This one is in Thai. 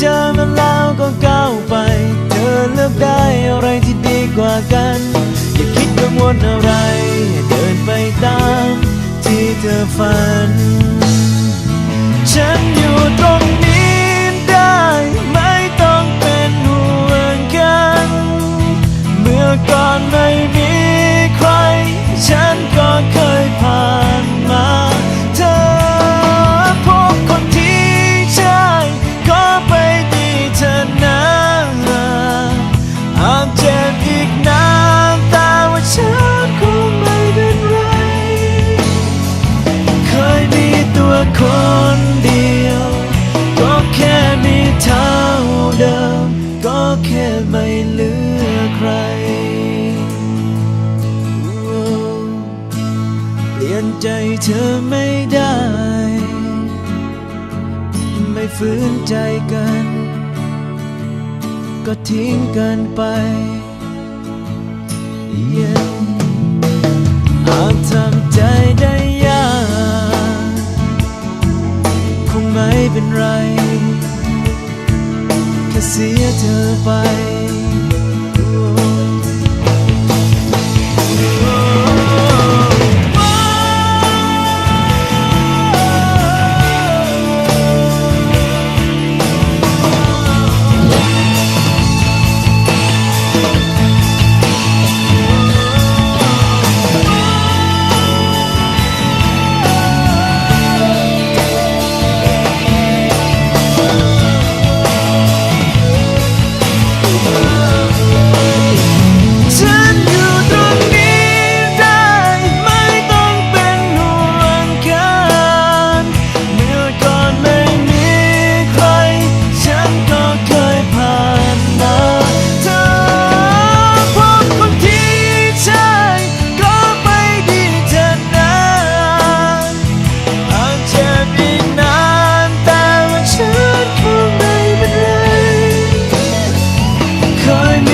เจอมันแล้วก็ก้าวไป เธอเลือกได้อะไรที่ดีกว่ากัน อย่าคิดกังวลอะไร เดินไปตามที่เธอฝัน ใจเธอไม่ได้ ไม่ฝืนใจกัน ก็ทิ้งกันไป yeah. อาจทำใจได้ยาก คงไม่เป็นไร แค่เสียเธอไป kindness.